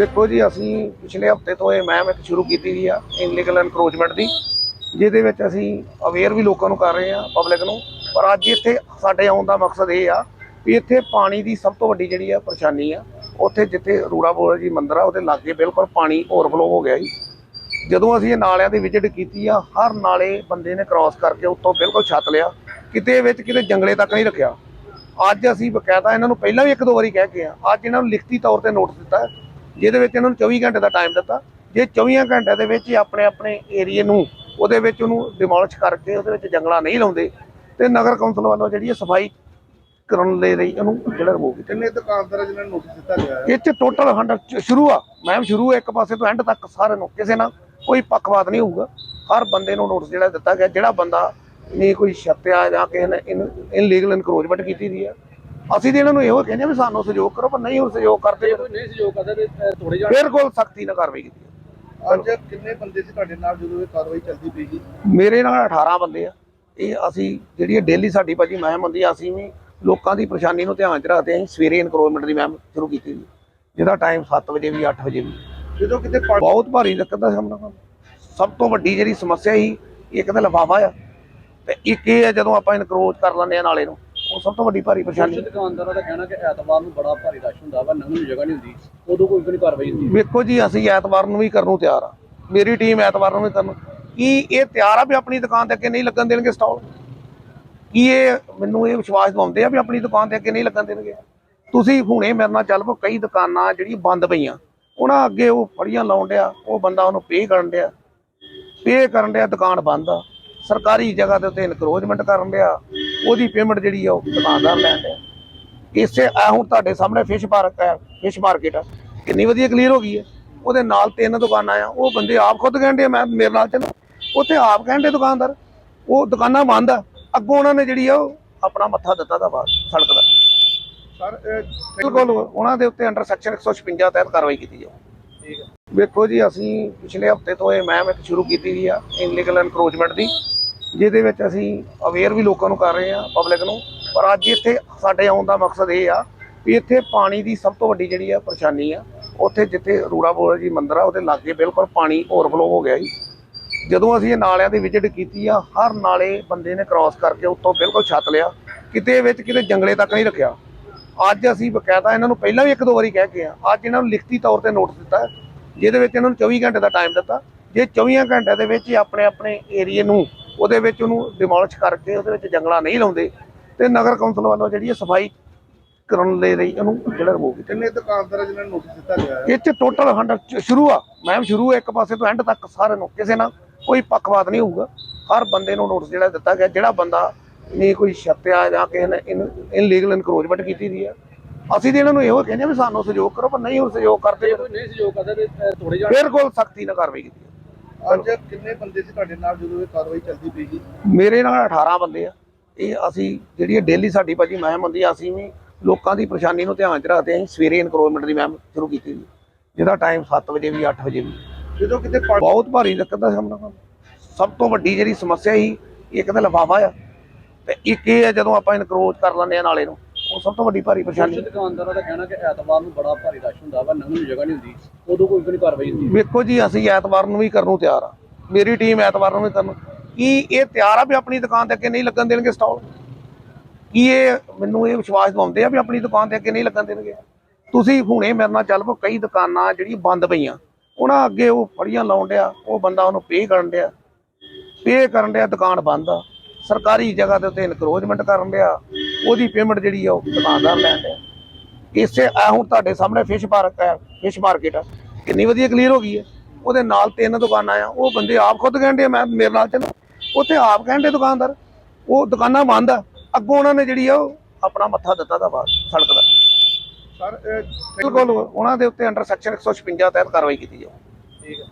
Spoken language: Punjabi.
ਵੇਖੋ ਜੀ, ਅਸੀਂ ਪਿਛਲੇ ਹਫ਼ਤੇ ਤੋਂ ਇਹ ਮਹਿਮ ਇੱਕ ਸ਼ੁਰੂ ਕੀਤੀ ਦੀ ਆ ਇਨਲੀਗਲ ਐਨਕਰੋਚਮੈਂਟ ਦੀ, ਜਿਹਦੇ ਵਿੱਚ ਅਸੀਂ ਅਵੇਅਰ ਵੀ ਲੋਕਾਂ ਨੂੰ ਕਰ ਰਹੇ ਆ ਪਬਲਿਕ ਨੂੰ। ਪਰ ਅੱਜ ਇੱਥੇ ਸਾਡੇ ਆਉਣ ਦਾ ਮਕਸਦ ਇਹ ਆ ਵੀ ਇੱਥੇ ਪਾਣੀ ਦੀ ਸਭ ਤੋਂ ਵੱਡੀ ਜਿਹੜੀ ਆ ਪਰੇਸ਼ਾਨੀ ਆ, ਉੱਥੇ ਜਿੱਥੇ ਰੂੜਾ ਬੋਲ ਜੀ ਮੰਦਿਰ ਆ, ਉਹਦੇ ਲਾਗੇ ਬਿਲਕੁਲ ਪਾਣੀ ਓਵਰਫਲੋ ਹੋ ਗਿਆ ਜੀ। ਜਦੋਂ ਅਸੀਂ ਇਹ ਨਾਲਿਆਂ ਦੀ ਵਿਜ਼ਿਟ ਕੀਤੀ ਆ, ਹਰ ਨਾਲੇ ਬੰਦੇ ਨੇ ਕ੍ਰਾਸ ਕਰਕੇ ਉੱਤੋਂ ਬਿਲਕੁਲ ਛੱਤ ਲਿਆ, ਕਿਤੇ ਵਿੱਚ ਕਿਤੇ ਜੰਗਲੇ ਤੱਕ ਨਹੀਂ ਰੱਖਿਆ। ਅੱਜ ਅਸੀਂ ਬਕਾਇਦਾ ਇਹਨਾਂ ਨੂੰ ਪਹਿਲਾਂ ਵੀ ਇੱਕ ਦੋ ਵਾਰੀ ਕਹਿ ਕੇ ਆ, ਅੱਜ ਇਹਨਾਂ ਨੂੰ ਲਿਖਤੀ ਤੌਰ ਤੇ ਨੋਟਿਸ ਦਿੱਤਾ ਜਿਹਦੇ ਵਿੱਚ ਇਹਨਾਂ ਨੂੰ 24 ਘੰਟੇ ਦਾ ਟਾਈਮ ਦਿੱਤਾ। ਜੇ 24 ਘੰਟੇ ਦੇ ਵਿੱਚ ਆਪਣੇ ਆਪਣੇ ਏਰੀਏ ਨੂੰ ਉਹਦੇ ਵਿੱਚ ਉਹਨੂੰ ਡਿਮੋਲਿਸ਼ ਕਰਕੇ ਉਹਦੇ ਵਿੱਚ ਜੰਗਲਾ ਨਹੀਂ ਲਾਉਂਦੇ ਤੇ ਨਗਰ ਕੌਂਸਲ ਵੱਲੋਂ ਜਿਹੜੀ ਸਫ਼ਾਈ ਕਰਨ ਦੇ ਲਈ ਇਹਨੂੰ ਜਿਹੜਾ ਰਿਮੂਵ ਕੀਤਾ। ਕਿੰਨੇ ਦੁਕਾਨਦਾਰਾਂ ਜਿਹਨਾਂ ਨੂੰ ਨੋਟਿਸ ਦਿੱਤਾ ਗਿਆ ਹੈ? ਚ ਟੋਟਲ 100 ਸ਼ੁਰੂ ਆ। ਮੈਮ ਸ਼ੁਰੂ ਇੱਕ ਪਾਸੇ ਤੋਂ ਐਂਡ ਤੱਕ ਸਾਰੇ ਨੂੰ ਕਿਸੇ ਨਾਲ ਕੋਈ ਪੱਖਪਾਤ ਨਹੀਂ ਹੋਊਗਾ। ਹਰ ਬੰਦੇ ਨੂੰ ਨੋਟਿਸ ਜਿਹੜਾ ਦਿੱਤਾ ਗਿਆ ਜਿਹੜਾ ਬੰਦਾ ਨਹੀਂ ਕੋਈ ਛੱਤਿਆ ਜਾਂ ਕਿਸੇ ਨੇ ਇਨਲੀਗਲ ਇਨਕਰੋਚਮੈਂਟ ਕੀਤੀ ਦੀ ਆ। ਅਸੀਂ ਤੇ ਇਹਨਾਂ ਨੂੰ ਇਹੋ ਕਹਿੰਦੇ ਆ ਵੀ ਸਾਨੂੰ ਸਹਿਯੋਗ ਕਰੋ ਪਰ ਨਹੀਂ ਹੁਣ ਸਹਿਯੋਗ ਕਰਦੇ ਕੋਈ ਨਹੀਂ ਸਹਿਯੋਗ ਕਰਦਾ ਤੇ ਥੋੜੇ ਜਿਹਾ ਫਿਰ ਕੋਲ ਸਖਤੀ ਨਾਲ ਕਾਰਵਾਈ ਕੀਤੀ ਆ। ਅੱਜ ਕਿੰਨੇ ਬੰਦੇ ਸੀ ਤੁਹਾਡੇ ਨਾਲ ਜਦੋਂ ਇਹ ਕਾਰਵਾਈ ਚੱਲਦੀ ਪਈ ਸੀ? ਮੇਰੇ ਨਾਲ 18 ਬੰਦੇ ਆ। ਇਹ ਅਸੀਂ ਜਿਹੜੀ ਡੇਲੀ ਸਾਡੀ ਭਾਜੀ ਮਹਿਮ ਹੁੰਦੀ ਆ ਅਸੀਂ ਵੀ ਲੋਕਾਂ ਦੀ ਪਰੇਸ਼ਾਨੀ ਨੂੰ ਧਿਆਨ ਚ ਰੱਖਦੇ ਅਸੀਂ ਸਵੇਰੇ ਇਨਕਰੋਚਮੈਂਟ ਦੀ ਮਹਿਮ ਸ਼ੁਰੂ ਕੀਤੀ ਸੀ ਜਿਹਦਾ ਟਾਈਮ 7 ਵਜੇ ਵੀ 8 ਵਜੇ ਵੀ। ਜਦੋਂ ਕਿਤੇ ਬਹੁਤ ਭਾਰੀ ਦਿੱਕਤ ਦਾ ਸਾਹਮਣਾ ਕਰਨਾ। ਸਭ ਤੋਂ ਵੱਡੀ ਜਿਹੜੀ ਸਮੱਸਿਆ ਸੀ ਇੱਕ ਤਾਂ ਲਿਫਾਫਾ ਆ। ਤੇ ਇੱਕ ਇਹ ਆ ਜਦੋਂ ਆਪਾਂ ਇਨਕਰੋਚ ਕਰ ਲੈਂਦੇ ਆ ਨਾਲੇ ਨੂੰ ਉਹ ਸਭ ਤੋਂ ਵੱਡੀ ਭਾਰੀ ਕੁਝ ਪਰੇਸ਼ਾਨੀ ਦੁਕਾਨਦਾਰਾਂ ਦਾ ਕਹਿਣਾ ਕਿ ਐਤਵਾਰ ਨੂੰ ਬੜਾ ਭਾਰੀ ਰਸ਼ ਹੁੰਦਾ ਵਾ ਲੰਘਣ ਨੂੰ ਜਗ੍ਹਾ ਨਹੀਂ ਹੁੰਦੀ ਉਦੋਂ ਕੋਈ ਕੋਈ ਕਾਰਵਾਈ ਹੁੰਦੀ। ਵੇਖੋ ਜੀ ਅਸੀਂ ਐਤਵਾਰ ਨੂੰ ਵੀ ਕਰਨ ਨੂੰ ਤਿਆਰ ਆ। ਮੇਰੀ ਟੀਮ ਐਤਵਾਰ ਨੂੰ ਵੀ ਕਰਨ। ਕੀ ਇਹ ਤਿਆਰ ਆ ਵੀ ਆਪਣੀ ਦੁਕਾਨ ਤੇ ਅੱਗੇ ਨਹੀਂ ਲੱਗਣ ਦੇਣਗੇ ਸਟਾਲ ਕੀ ਇਹ ਮੈਨੂੰ ਇਹ ਵਿਸ਼ਵਾਸ ਦਿਵਾਉਂਦੇ ਆ ਵੀ ਆਪਣੀ ਦੁਕਾਨ ਤੇ ਅੱਗੇ ਨਹੀਂ ਲੱਗਣ ਦੇਣਗੇ? ਤੁਸੀਂ ਹੁਣੇ ਮੇਰੇ ਨਾਲ ਚੱਲ ਪਓ ਕਈ ਦੁਕਾਨਾਂ ਜਿਹੜੀਆਂ ਬੰਦ ਪਈਆਂ ਉਹਨਾਂ ਅੱਗੇ ਉਹ ਫੜੀਆਂ ਲਾਉਣ ਡਿਆ ਉਹ ਬੰਦਾ ਉਹਨੂੰ ਪੇ ਕਰਨ ਡਿਆ। ਪੇ ਕਰਨ ਡਿਆ ਦੁਕਾਨ ਬੰਦ ਆ। ਸਰਕਾਰੀ ਜਗ੍ਹਾ ਦੇ ਉੱਤੇ ਇਨਕਰੋਚਮੈਂਟ ਕਰਨ ਡਿਆ। ਉਹਦੀ ਪੇਮੈਂਟ ਜਿਹੜੀ ਆ ਉਹ ਦੁਕਾਨਦਾਰ ਡਿਆ ਇਸੇ ਆ ਹੁਣ ਤੁਹਾਡੇ ਸਾਹਮਣੇ ਫਿਸ਼ ਪਾਰਕ ਹੈ ਫਿਸ਼ ਮਾਰਕੀਟ ਆ। ਕਿੰਨੀ ਵਧੀਆ ਕਲੀਅਰ ਹੋ ਗਈ ਹੈ ਉਹਦੇ ਨਾਲ ਤਿੰਨ ਦੁਕਾਨਾਂ ਆ। ਉਹ ਬੰਦੇ ਆਪ ਖੁਦ ਕਹਿੰਦੇ ਮੈਂ ਮੇਰੇ ਨਾਲ ਚੱਲ। ਉੱਥੇ ਆਪ ਕਹਿੰਦੇ ਦੁਕਾਨਦਾਰ ਉਹ ਦੁਕਾਨਾਂ ਬੰਦ ਆ। ਅੱਗੋਂ ਉਹਨਾਂ ਨੇ ਜਿਹੜੀ ਆ ਉਹ ਆਪਣਾ ਮੱਥਾ ਦਿੱਤਾ ਦਾ ਬਾਹਰ ਸੜਕ ਦਾ। ਸਰ ਬਿਲਕੁਲ ਉਹਨਾਂ ਦੇ ਉੱਤੇ ਅੰਡਰ ਸੈਕਸ਼ਨ 156 ਤਹਿਤ ਕਾਰਵਾਈ ਕੀਤੀ ਜਾਊ। ਠੀਕ ਹੈ ਵੇਖੋ ਜੀ ਅਸੀਂ ਪਿਛਲੇ ਹਫ਼ਤੇ ਤੋਂ ਇਹ ਮੁਹਿੰਮ ਇੱਕ ਸ਼ੁਰੂ ਕੀਤੀ ਦੀ ਆ ਇਨਲੀਗਲ ਐਨਕਰੋਚਮੈਂਟ ਦੀ। ਜਿਹਦੇ ਵਿੱਚ ਅਸੀਂ ਅਵੇਅਰ ਵੀ ਲੋਕਾਂ ਨੂੰ ਕਰ ਰਹੇ ਆ ਪਬਲਿਕ ਨੂੰ। ਪਰ ਅੱਜ ਇੱਥੇ ਸਾਡੇ ਆਉਣ ਦਾ ਮਕਸਦ ਇਹ ਆ ਵੀ ਇੱਥੇ ਪਾਣੀ ਦੀ ਸਭ ਤੋਂ ਵੱਡੀ ਜਿਹੜੀ ਆ ਪਰੇਸ਼ਾਨੀ ਆ, ਉੱਥੇ ਜਿੱਥੇ ਰੂੜਾ ਬੋਲ ਜੀ ਮੰਦਿਰ ਆ, ਉਹਦੇ ਲਾਗੇ ਬਿਲਕੁਲ ਪਾਣੀ ਓਵਰਫਲੋ ਹੋ ਗਿਆ ਜੀ। ਜਦੋਂ ਅਸੀਂ ਇਹ ਨਾਲਿਆਂ ਦੀ ਵਿਜ਼ਿਟ ਕੀਤੀ ਆ, ਹਰ ਨਾਲੇ ਬੰਦੇ ਨੇ ਕ੍ਰਾਸ ਕਰਕੇ ਉੱਤੋਂ ਬਿਲਕੁਲ ਛੱਤ ਲਿਆ, ਕਿਤੇ ਵਿੱਚ ਕਿਤੇ ਜੰਗਲੇ ਤੱਕ ਨਹੀਂ ਰੱਖਿਆ। ਅੱਜ ਅਸੀਂ ਬਕਾਇਦਾ ਇਹਨਾਂ ਨੂੰ ਪਹਿਲਾਂ ਵੀ ਇੱਕ ਦੋ ਵਾਰੀ ਕਹਿ ਕੇ ਆ, ਅੱਜ ਇਹਨਾਂ ਨੂੰ ਲਿਖਤੀ ਤੌਰ ਤੇ ਨੋਟਿਸ ਦਿੱਤਾ, ਜਿਹਦੇ ਵਿੱਚ ਇਹਨਾਂ ਨੂੰ 24 ਘੰਟੇ ਦਾ ਟਾਈਮ ਦਿੱਤਾ। ਜੇ 24 ਘੰਟੇ ਦੇ ਵਿੱਚ ਆਪਣੇ ਆਪਣੇ ਏਰੀਏ ਨੂੰ ਉਹਦੇ ਵਿੱਚ ਉਹਨੂੰ ਡਿਮੋਲਿਸ਼ ਕਰਕੇ ਉਹਦੇ ਵਿੱਚ ਜੰਗਲਾ ਨਹੀਂ ਲਾਉਂਦੇ ਤੇ ਨਗਰ ਕੌਂਸਲ ਵੱਲੋਂ ਜਿਹੜੀ ਸਫ਼ਾਈ ਕਰਨ ਦੇ ਲਈ ਇਹਨੂੰ ਜਿਹੜਾ ਰਿਮੂਵ ਕੀਤਾ। ਕਿੰਨੇ ਦੁਕਾਨਦਾਰਾਂ ਜਿਹਨਾਂ ਨੂੰ ਨੋਟਿਸ ਦਿੱਤਾ ਗਿਆ ਹੈ? ਇਹ ਚ ਟੋਟਲ 100 ਸ਼ੁਰੂ ਆ। ਮੈਮ ਸ਼ੁਰੂ ਇੱਕ ਪਾਸੇ ਤੋਂ ਐਂਡ ਤੱਕ ਸਾਰੇ ਨੂੰ ਕਿਸੇ ਨਾਲ ਕੋਈ ਪੱਖਪਾਤ ਨਹੀਂ ਹੋਊਗਾ। ਹਰ ਬੰਦੇ ਨੂੰ ਨੋਟਿਸ ਜਿਹੜਾ ਦਿੱਤਾ ਗਿਆ ਜਿਹੜਾ ਬੰਦਾ ਨਹੀਂ ਕੋਈ ਛੱਤਿਆ ਜਾਂ ਕਿਸੇ ਨੇ ਇਨਲੀਗਲ ਇਨਕਰੋਚਮੈਂਟ ਕੀਤੀ ਦੀ ਆ। ਅਸੀਂ ਤੇ ਇਹਨਾਂ ਨੂੰ ਇਹੋ ਕਹਿੰਦੇ ਆ ਵੀ ਸਾਨੂੰ ਸਹਿਯੋਗ ਕਰੋ ਪਰ ਨਹੀਂ ਹੁਣ ਸਹਿਯੋਗ ਕਰਦੇ। ਕੋਈ ਨਹੀਂ ਸਹਿਯੋਗ ਕਰਦਾ ਤੇ ਥੋੜੇ ਜਿਹਾ ਫਿਰ ਕੋਲ ਸਖਤੀ ਨਾਲ ਕਾਰਵਾਈ ਕੀਤੀ। ਅੱਜ ਕਿੰਨੇ ਬੰਦੇ ਸੀ ਤੁਹਾਡੇ ਨਾਲ ਜਦੋਂ ਇਹ ਕਾਰਵਾਈ ਚੱਲਦੀ ਪਈ ਸੀ? ਮੇਰੇ ਨਾਲ 18 ਬੰਦੇ ਆ। ਇਹ ਅਸੀਂ ਜਿਹੜੀ ਡੇਲੀ ਸਾਡੀ ਭਾਜੀ ਮਹਿਮ ਹੁੰਦੀ ਆ ਅਸੀਂ ਵੀ ਲੋਕਾਂ ਦੀ ਪਰੇਸ਼ਾਨੀ ਨੂੰ ਧਿਆਨ ਚ ਰੱਖਦੇ ਅਸੀਂ ਸਵੇਰੇ ਇਨਕਰੋਚਮੈਂਟ ਦੀ ਮਹਿਮ ਸ਼ੁਰੂ ਕੀਤੀ ਸੀ। ਜਿਹਦਾ ਟਾਈਮ 7 ਵਜੇ ਵੀ 8 ਵਜੇ ਵੀ। ਜਦੋਂ ਕਿਤੇ ਬਹੁਤ ਭਾਰੀ ਦਿੱਕਤ ਦਾ ਸਾਹਮਣਾ ਸਭ ਤੋਂ ਵੱਡੀ ਜਿਹੜੀ ਸਮੱਸਿਆ ਸੀ ਇੱਕ ਤਾਂ ਲਿਫਾਫਾ ਆ। ਤੇ ਇੱਕ ਇਹ ਆ ਜਦੋਂ ਆਪਾਂ ਇਨਕਰੋਚ ਕਰ ਲੈਂਦੇ ਆ ਨਾਲੇ ਨੂੰ ਉਹ ਸਭ ਤੋਂ ਵੱਡੀ ਭਾਰੀ ਕੁਝ ਪਰੇਸ਼ਾਨੀ ਦੁਕਾਨਦਾਰਾਂ ਦਾ ਕਹਿਣਾ ਕਿ ਐਤਵਾਰ ਨੂੰ ਬੜਾ ਭਾਰੀ ਰਸ਼ ਹੁੰਦਾ ਵਾ ਲੰਘਣ ਨੂੰ ਜਗ੍ਹਾ ਨਹੀਂ ਹੁੰਦੀ ਉਦੋਂ ਕੋਈ ਕੋਈ ਕਾਰਵਾਈ ਹੁੰਦੀ। ਵੇਖੋ ਜੀ ਅਸੀਂ ਐਤਵਾਰ ਨੂੰ ਵੀ ਕਰਨ ਨੂੰ ਤਿਆਰ ਆ। ਮੇਰੀ ਟੀਮ ਐਤਵਾਰ ਨੂੰ ਵੀ ਕਰਨ। ਕੀ ਇਹ ਤਿਆਰ ਆ ਵੀ ਆਪਣੀ ਦੁਕਾਨ ਤੇ ਅੱਗੇ ਨਹੀਂ ਲੱਗਣ ਦੇਣਗੇ ਸਟਾਲ ਕੀ ਇਹ ਮੈਨੂੰ ਇਹ ਵਿਸ਼ਵਾਸ ਦਿਵਾਉਂਦੇ ਆ ਵੀ ਆਪਣੀ ਦੁਕਾਨ ਤੇ ਅੱਗੇ ਨਹੀਂ ਲੱਗਣ ਦੇਣਗੇ? ਤੁਸੀਂ ਹੁਣੇ ਮੇਰੇ ਨਾਲ ਚੱਲ ਪਓ ਕਈ ਦੁਕਾਨਾਂ ਜਿਹੜੀਆਂ ਬੰਦ ਪਈਆਂ ਉਹਨਾਂ ਅੱਗੇ ਉਹ ਫੜੀਆਂ ਲਾਉਣ ਡਿਆ ਉਹ ਬੰਦਾ ਉਹਨੂੰ ਪੇ ਕਰਨ ਡਿਆ। ਪੇ ਕਰਨ ਡਿਆ ਦੁਕਾਨ ਬੰਦ ਆ। ਸਰਕਾਰੀ ਜਗ੍ਹਾ ਦੇ ਉੱਤੇ ਇਨਕਰੋਚਮੈਂਟ ਕਰਨ ਡਿਆ। ਉਹਦੀ ਪੇਮੈਂਟ ਜਿਹੜੀ ਆ ਉਹ ਦੁਕਾਨਦਾਰ ਡਿਆ ਇਸੇ ਆ ਹੁਣ ਤੁਹਾਡੇ ਸਾਹਮਣੇ ਫਿਸ਼ ਪਾਰਕ ਹੈ ਫਿਸ਼ ਮਾਰਕੀਟ ਆ। ਕਿੰਨੀ ਵਧੀਆ ਕਲੀਅਰ ਹੋ ਗਈ ਹੈ ਉਹਦੇ ਨਾਲ ਤਿੰਨ ਦੁਕਾਨਾਂ ਆ। ਉਹ ਬੰਦੇ ਆਪ ਖੁਦ ਕਹਿੰਦੇ ਮੈਂ ਮੇਰੇ ਨਾਲ ਚੱਲ। ਉੱਥੇ ਆਪ ਕਹਿੰਦੇ ਦੁਕਾਨਦਾਰ ਉਹ ਦੁਕਾਨਾਂ ਬੰਦ ਆ। ਅੱਗੋਂ ਉਹਨਾਂ ਨੇ ਜਿਹੜੀ ਆ ਉਹ ਆਪਣਾ ਮੱਥਾ ਦਿੱਤਾ ਦਾ ਬਾਹਰ ਸੜਕ ਦਾ। ਸਰ ਬਿਲਕੁਲ ਉਹਨਾਂ ਦੇ ਉੱਤੇ ਅੰਡਰ ਸੈਕਸ਼ਨ 156 ਤਹਿਤ ਕਾਰਵਾਈ ਕੀਤੀ ਜਾਊ। ਠੀਕ ਹੈ